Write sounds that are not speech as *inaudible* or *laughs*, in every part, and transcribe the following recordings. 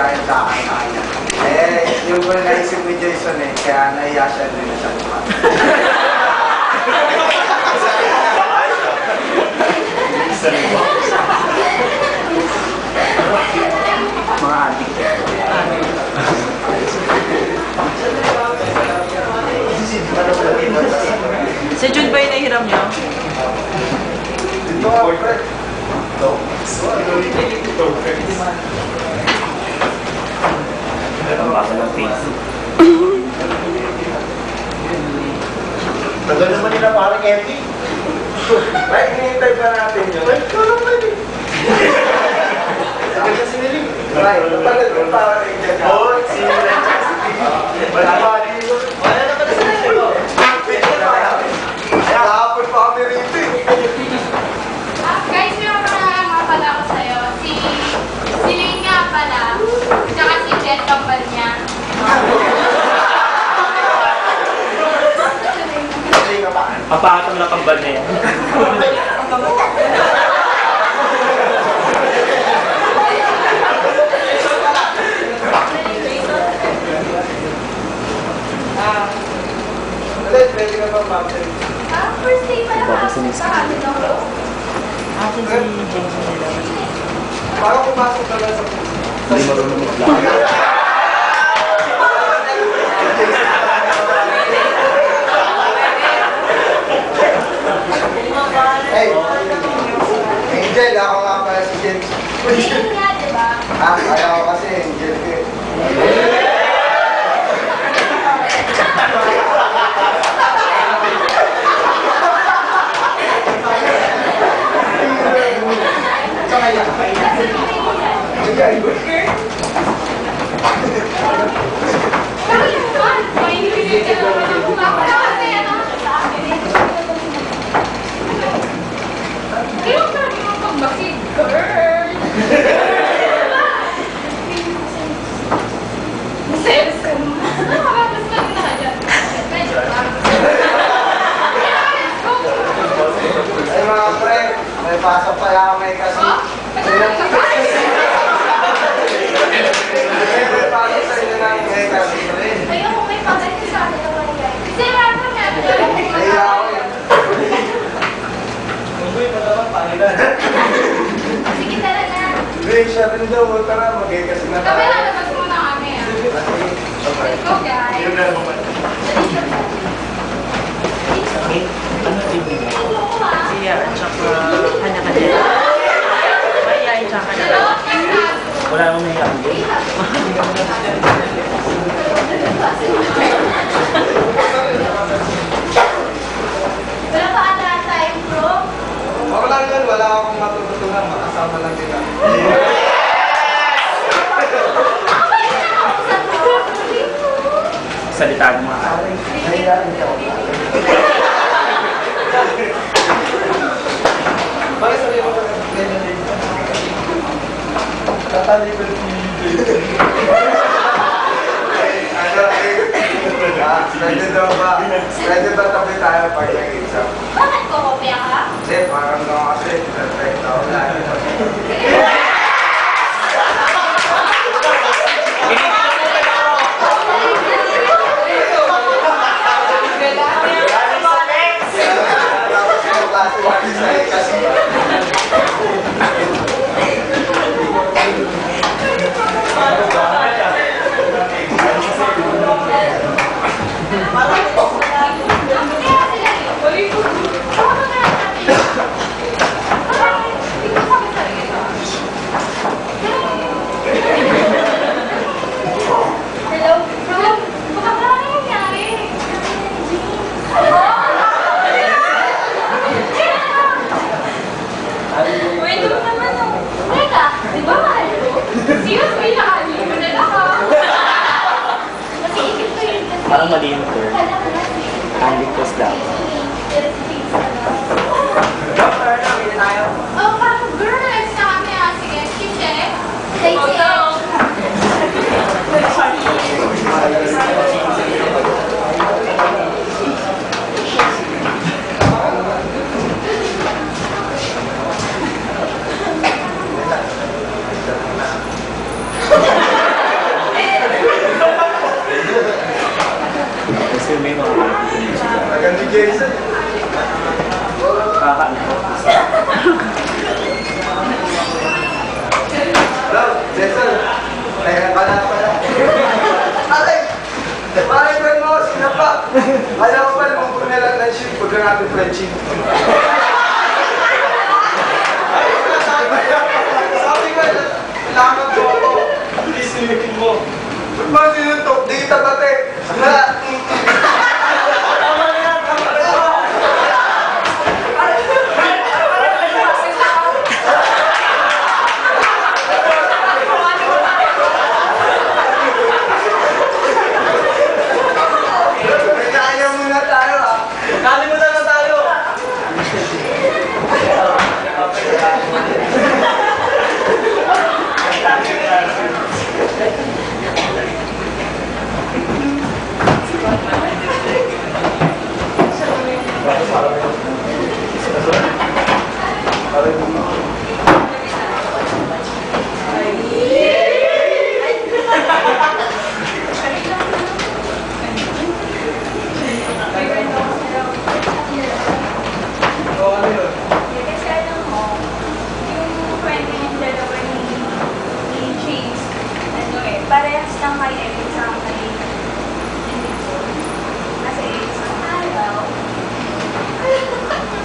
masayahin sa akin sa kanya. Eh, yung ko naisip ni Jason eh, kaya naiya siya rin na siya lupa. Mga adik. Si Jun ba yung nahiram niyo? Dito ako, pre. Baka ng face. Tagal naman nila parang Epi. Ay, hinihintay pa natin yun. Ay, naman eh. Tagal kasi nila. Ay, tagal ko parang Angel. Oo, si Richard. Wala pa dito. Wala na pala sa dito. Kahapon pa kami rito eh. Ah, guys, may mga nga pala ako sa'yo. Si, si Lane nga pala, tsaka si Jet Kambal niya. Kasi Papakatong na kambal na yan. Pwede ka ba ma'am? Ah, first day pa lang Tapos ako sa daw. Atin si Jason nila. Parang pumasok ka lang sa Hindi marunong mag-vlog. *laughs* Hey, Angel, ako nga pala si James. Lane nga, di ba? Ah, ayaw ko kasi Angel ko eh. Bakit naman? May hindi ka naman ako kumakain kasi ano? Kaya ka rin yung pagbakid, girl! Sales ka naman. Ano ka ba? Mas maganda ka dyan. Medyo lang. Let's go! Ay mga pre, may pasok pala ako may kasi. Oh, pagkakas ka ba? Ay, may pasok sa inyo ng may kasi. Ayoko, may pasok ka sa akin naman yan. Kasi lahat ng meron. Naiya ako eh. Sige, tara na. Hindi, siya rin daw. Tara, magay kasi na Kami tayo. lalabas muna kami ah. Let's go, guys. Ano TV? Ayoko ah. Siya at saka anak ka din. Mayayain siya ka na. Hello, Texas. Wala namang nangyayari. Wala pa ata tayo, bro. Ako lang yun, wala akong matututunan. Makasama lang sila. Salita ng mga tao. Naiya rin ako. Bakit sabi mo ba ganyan din? Tatali ko yung Ano, eh, ah, pwede daw ba? Pwede ba tabi tayo pag nag-exam?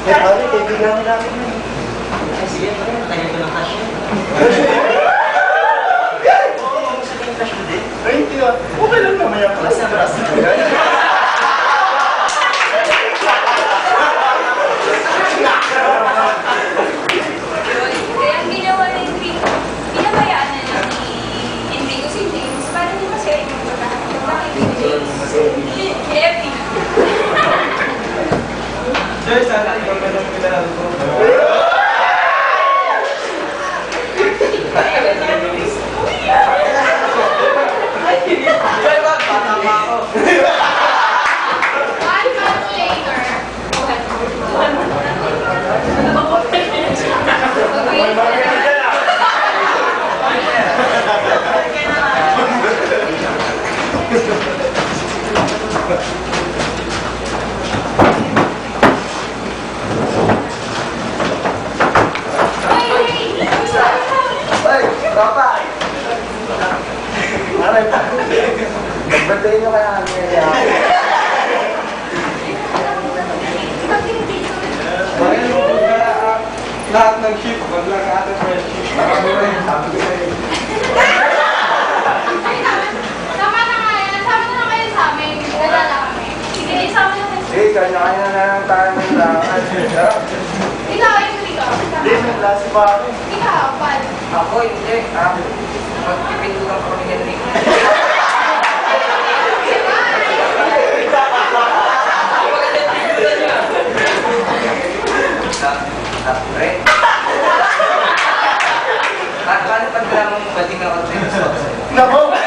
Eh, pare, kaibigan natin yun. Sige, pare, matagal ko ng cash yun. Oo, masabi yung cash mo din. Ay, hindi ah. Okay lang naman yan. Basta, basta. Yo estaba platicando con lahat ng ship, wag lang sabi ko rin. Tama na nga yan. Sama na kayo sa amin. Nagala kami. Sige, sama na kayo. Eh, kanya-kanya na lang tayo ng lakad. Ikaw, ikaw, ikaw. Hindi, may klase pa ako. Ikaw, Pal. Ako, hindi. Ah, magpipindutan ko ni Enrico. Ah, pre, paano pag drama yung bating ako sa Nako!